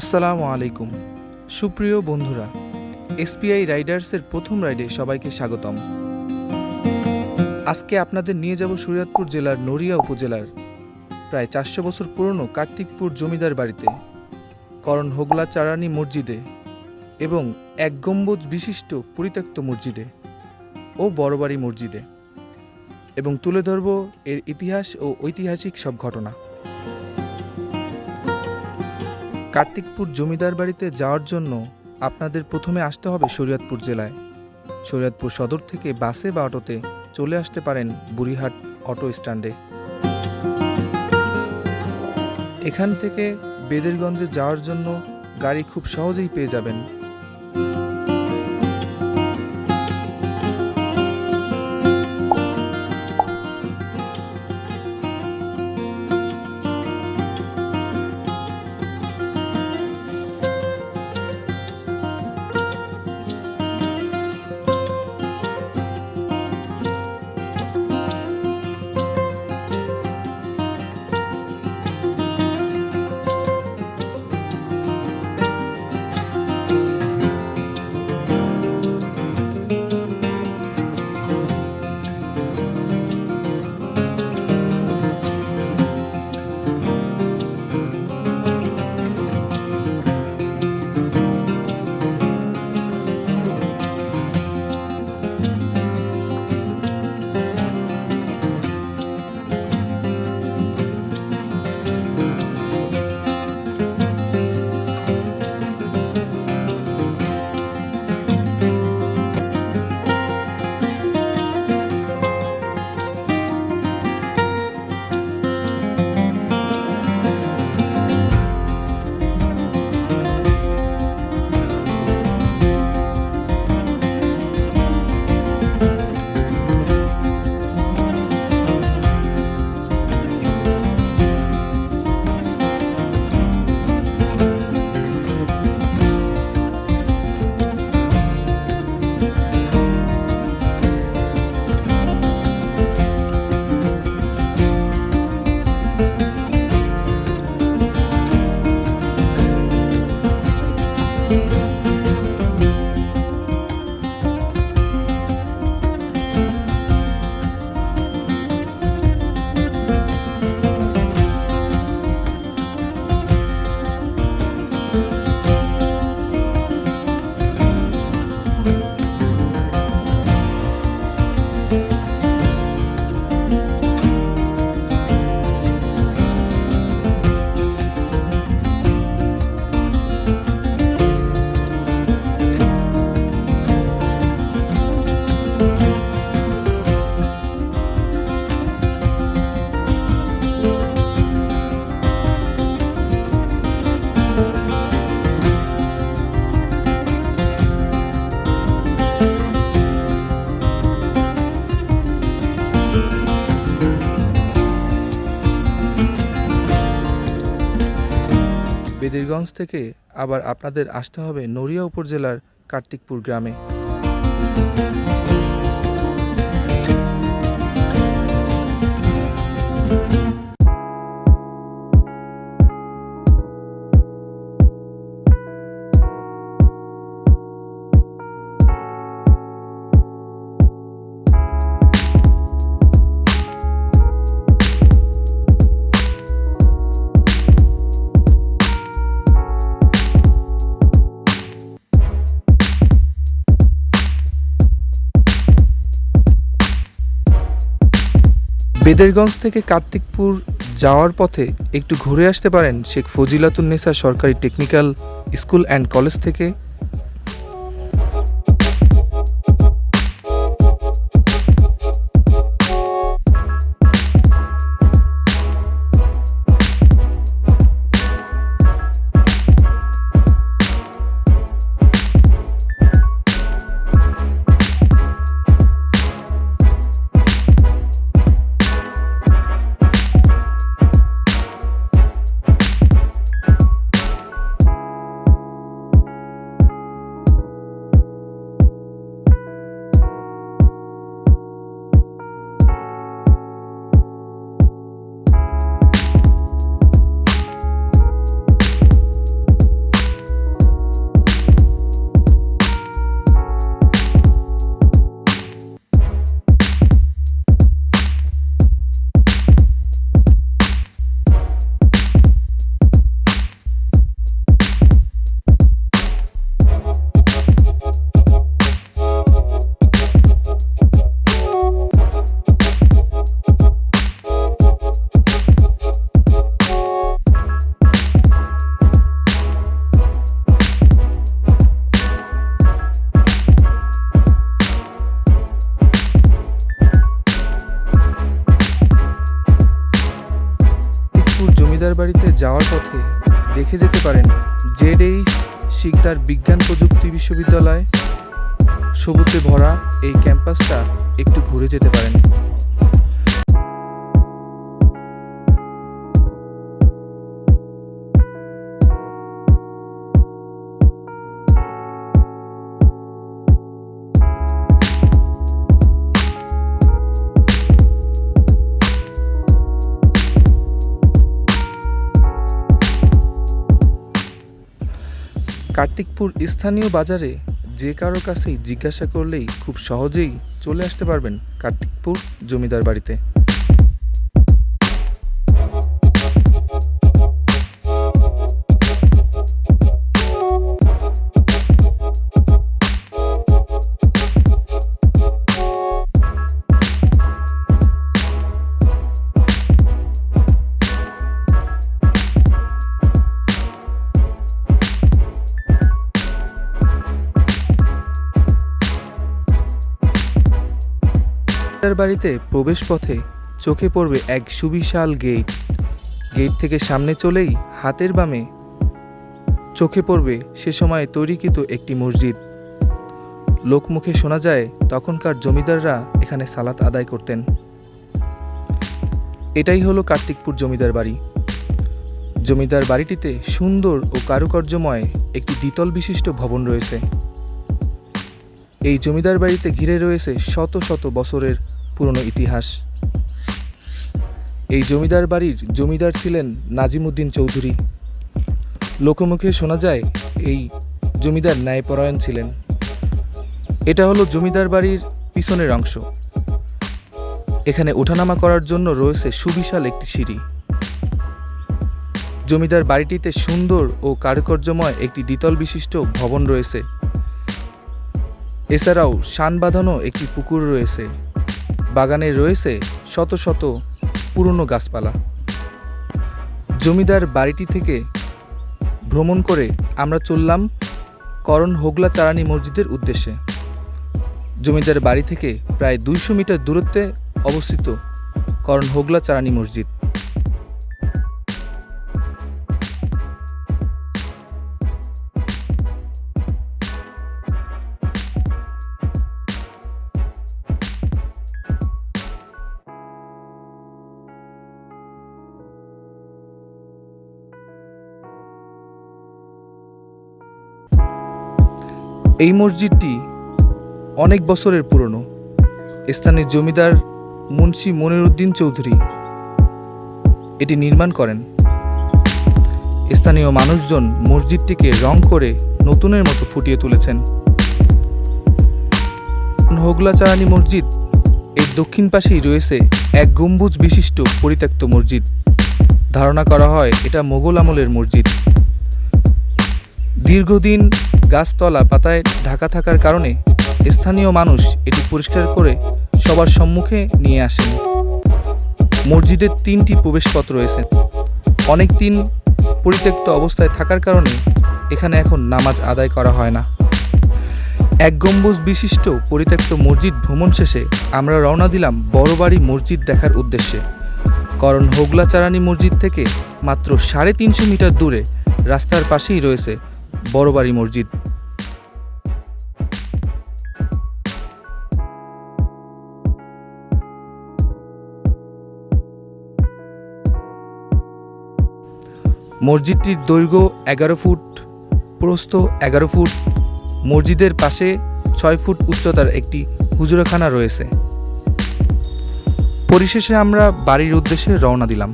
আসসালামু আলাইকুম। সুপ্রিয় বন্ধুরা, এসপিআই রাইডার্সের প্রথম রাইডে সবাইকে স্বাগতম। আজকে আপনাদের নিয়ে যাব শরীয়তপুর জেলার নড়িয়া উপজেলার প্রায় চারশো বছর পুরনো কার্তিকপুর জমিদার বাড়িতে, করণ হোগলা চারানি মসজিদে এবং এক গম্বুজ বিশিষ্ট পরিত্যক্ত মসজিদে ও বড়বাড়ি মসজিদে এবং তুলে ধরব এর ইতিহাস ও ঐতিহাসিক সব ঘটনা। কার্তিকপুর জমিদার বাড়িতে যাওয়ার জন্য আপনাদের প্রথমে আসতে হবে শরীয়তপুর জেলায়। শরীয়তপুর সদর থেকে বাসে বা অটোতে চলে আসতে পারেন বুড়িহাট অটো স্ট্যান্ডে। এখান থেকে বেদেরগঞ্জে যাওয়ার জন্য গাড়ি খুব সহজেই পেয়ে যাবেন। বেদিরগঞ্জ থেকে আবার আপনাদের আসতে হবে নড়িয়া উপজেলার কার্তিকপুর গ্রামে। বেদেরগঞ্জ থেকে কার্তিকপুর যাওয়ার পথে একটু ঘুরে আসতে পারেন শেখ ফজিলাতুন্নেসা সরকারি টেকনিক্যাল স্কুল অ্যান্ড কলেজ থেকে যাওয়ার পথে দেখে যেতে পারেন জেড এই শিকদার বিজ্ঞান প্রযুক্তি বিশ্ববিদ্যালয়। সবুজে ভরা এই ক্যাম্পাসটা একটু ঘুরে যেতে পারেন। কার্তিকপুর স্থানীয় বাজারে যে কারও কাছেই জিজ্ঞাসা করলেই খুব সহজেই চলে আসতে পারবেন কার্তিকপুর জমিদার বাড়িতে। তার বাড়িতে প্রবেশ পথে চোখে পড়বে এক সুবিশাল গেট। গেট থেকে সামনে চলেই হাতের বামে চোখে পড়বে সে সময়ে তৈরিকৃত একটি মসজিদ। লোকমুখে শোনা যায়, তখনকার জমিদাররা এখানে সালাত আদায় করতেন। এটাই হলো কার্তিকপুর জমিদার বাড়ি। জমিদার বাড়িটিতে সুন্দর ও কারুকার্যময় একটি দ্বিতল বিশিষ্ট ভবন রয়েছে। এই জমিদার বাড়িতে ঘিরে রয়েছে শত শত বছরের পুরনো ইতিহাস। এই জমিদার বাড়ির জমিদার ছিলেন নাজিমুদ্দিন চৌধুরী। লোকমুখে শোনা যায়, এই জমিদার ন্যায়পরায়ণ ছিলেন। এটা হলো জমিদার বাড়ির পিছনের অংশ। এখানে ওঠানামা করার জন্য রয়েছে সুবিশাল একটি সিঁড়ি। জমিদার বাড়িটিতে সুন্দর ও কারুকার্যময় একটি দ্বিতল বিশিষ্ট ভবন রয়েছে। এছাড়াও শান বাঁধানো একটি পুকুর রয়েছে। বাগানে রয়েছে শত শত পুরনো গাছপালা। জমিদার বাড়িটি থেকে ভ্রমণ করে আমরা চললাম করণ হোগলা চারানি মসজিদের উদ্দেশ্যে। জমিদার বাড়ি থেকে প্রায় দুইশো মিটার দূরত্বে অবস্থিত করণ হোগলা চারানি মসজিদ। এই মসজিদটি অনেক বছরের পুরনো। স্থানীয় জমিদার মুন্সি মনিরুদ্দিন চৌধুরী এটি নির্মাণ করেন। স্থানীয় মানুষজন মসজিদটিকে রং করে নতুনের মতো ফুটিয়ে তুলেছেন। হোগলাচারানি মসজিদ এর দক্ষিণ পাশেই রয়েছে এক গম্বুজ বিশিষ্ট পরিত্যক্ত মসজিদ। ধারণা করা হয় এটা মোগল আমলের মসজিদ। দীর্ঘদিন গাছতলা পাতায় ঢাকা থাকার কারণে স্থানীয় মানুষ এটি পরিষ্কার করে সবার সম্মুখে নিয়ে আসেন। মসজিদের তিনটি প্রবেশপথ রয়েছে। অনেক দিন পরিত্যক্ত অবস্থায় থাকার কারণে এখানে এখন নামাজ আদায় করা হয় না। এক গম্বুজ বিশিষ্ট পরিত্যক্ত মসজিদ ভ্রমণ শেষে আমরা রওনা দিলাম বড়বাড়ি মসজিদ দেখার উদ্দেশ্যে। কারণ হোগলাচারানি মসজিদ থেকে মাত্র সাড়ে তিনশো মিটার দূরে রাস্তার পাশেই রয়েছে বড়বাড়ি মসজিদ। মসজিদটির দৈর্ঘ্য এগারো ফুট, প্রস্থ এগারো ফুট। মসজিদের পাশে ছয় ফুট উচ্চতার একটি হুজুরাখানা রয়েছে। পরিশেষে আমরা বাড়ির উদ্দেশ্যে রওনা দিলাম।